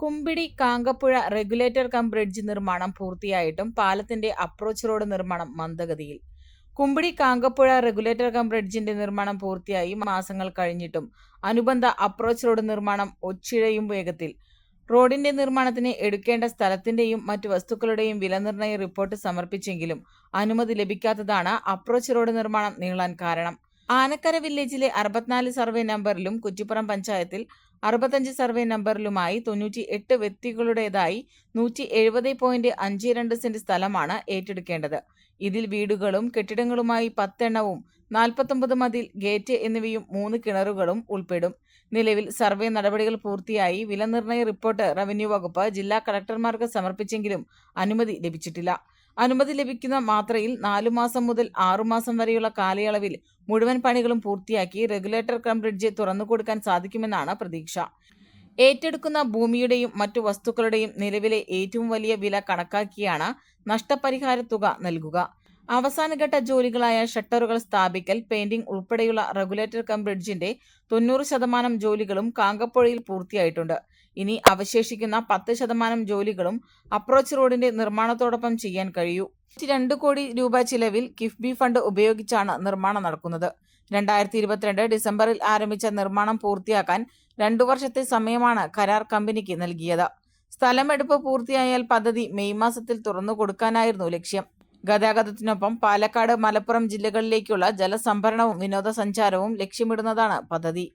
Kumbidi Kankappuzha regulator cum bridge നിർമ്മാണം പൂർത്തിയായിട്ടും പാലത്തിന്റെ അപ്രോച്ച് റോഡ് നിർമ്മാണം മന്ദഗതിയിൽ. കുമ്പിടി കാങ്കപ്പുഴ റെഗുലേറ്റർ കം ബ്രിഡ്ജിന്റെ നിർമ്മാണം പൂർത്തിയായി മാസങ്ങൾ കഴിഞ്ഞിട്ടും അനുബന്ധ അപ്രോച്ച് റോഡ് നിർമ്മാണം ഒച്ചിഴയും വേഗത്തിൽ. റോഡിന്റെ നിർമ്മാണത്തിന് എടുക്കേണ്ട സ്ഥലത്തിന്റെയും മറ്റു വസ്തുക്കളുടെയും വിലനിർണയ റിപ്പോർട്ട് സമർപ്പിച്ചെങ്കിലും അനുമതി ലഭിക്കാത്തതാണ് അപ്രോച്ച് റോഡ് നിർമ്മാണം നീളാൻ കാരണം. ആനക്കര വില്ലേജിലെ അറുപത്തിനാല് സർവേ നമ്പറിലും കുറ്റിപ്പുറം പഞ്ചായത്തിൽ അറുപത്തഞ്ച് സർവേ നമ്പറിലുമായി തൊണ്ണൂറ്റി എട്ട് വ്യക്തികളുടേതായി നൂറ്റി എഴുപത് പോയിന്റ് അഞ്ച് രണ്ട് സെന്റ് സ്ഥലമാണ് ഏറ്റെടുക്കേണ്ടത്. ഇതിൽ വീടുകളും കെട്ടിടങ്ങളുമായി പത്തെണ്ണവും നാൽപ്പത്തൊമ്പത് മതിൽ ഗേറ്റ് എന്നിവയും മൂന്ന് കിണറുകളും ഉൾപ്പെടും. നിലവിൽ സർവേ നടപടികൾ പൂർത്തിയായി വിലനിർണയ റിപ്പോർട്ട് റവന്യൂ വകുപ്പ് ജില്ലാ കളക്ടർമാർക്ക് സമർപ്പിച്ചെങ്കിലും അനുമതി ലഭിച്ചിട്ടില്ല. അനുമതി ലഭിക്കുന്ന മാത്രയിൽ നാലു മാസം മുതൽ ആറുമാസം വരെയുള്ള കാലയളവിൽ മുഴുവൻ പണികളും പൂർത്തിയാക്കി റെഗുലേറ്റർ കം ബ്രിഡ്ജ് തുറന്നുകൊടുക്കാൻ സാധിക്കുമെന്നാണ് പ്രതീക്ഷ. ഏറ്റെടുക്കുന്ന ഭൂമിയുടെയും മറ്റു വസ്തുക്കളുടെയും നിലവിലെ ഏറ്റവും വലിയ വില കണക്കാക്കിയാണ് നഷ്ടപരിഹാര തുക നൽകുക. അവസാനഘട്ട ജോലികളായ ഷട്ടറുകൾ സ്ഥാപിക്കൽ പെയിന്റിംഗ് ഉൾപ്പെടെയുള്ള റെഗുലേറ്റർ കം ബ്രിഡ്ജിന്റെ തൊണ്ണൂറ് ശതമാനം ജോലികളും കാങ്കപ്പുഴയിൽ പൂർത്തിയായിട്ടുണ്ട്. ഇനി അവശേഷിക്കുന്ന പത്ത് ശതമാനം ജോലികളും അപ്രോച്ച് റോഡിന്റെ നിർമ്മാണത്തോടൊപ്പം ചെയ്യാൻ കഴിയൂ. രണ്ട് കോടി രൂപ ചിലവിൽ കിഫ്ബി ഫണ്ട് ഉപയോഗിച്ചാണ് നിർമ്മാണം നടക്കുന്നത്. രണ്ടായിരത്തി ഇരുപത്തിരണ്ട് ഡിസംബറിൽ ആരംഭിച്ച നിർമ്മാണം പൂർത്തിയാക്കാൻ രണ്ടു വർഷത്തെ സമയമാണ് കരാർ കമ്പനിക്ക് നൽകിയത്. സ്ഥലമെടുപ്പ് പൂർത്തിയായാൽ പദ്ധതി മെയ് മാസത്തിൽ തുറന്നു കൊടുക്കാനായിരുന്നു ലക്ഷ്യം. ഗതാഗതത്തിനൊപ്പം പാലക്കാട് മലപ്പുറം ജില്ലകളിലേക്കുള്ള ജലസംഭരണവും വിനോദസഞ്ചാരവും ലക്ഷ്യമിടുന്നതാണ് പദ്ധതി.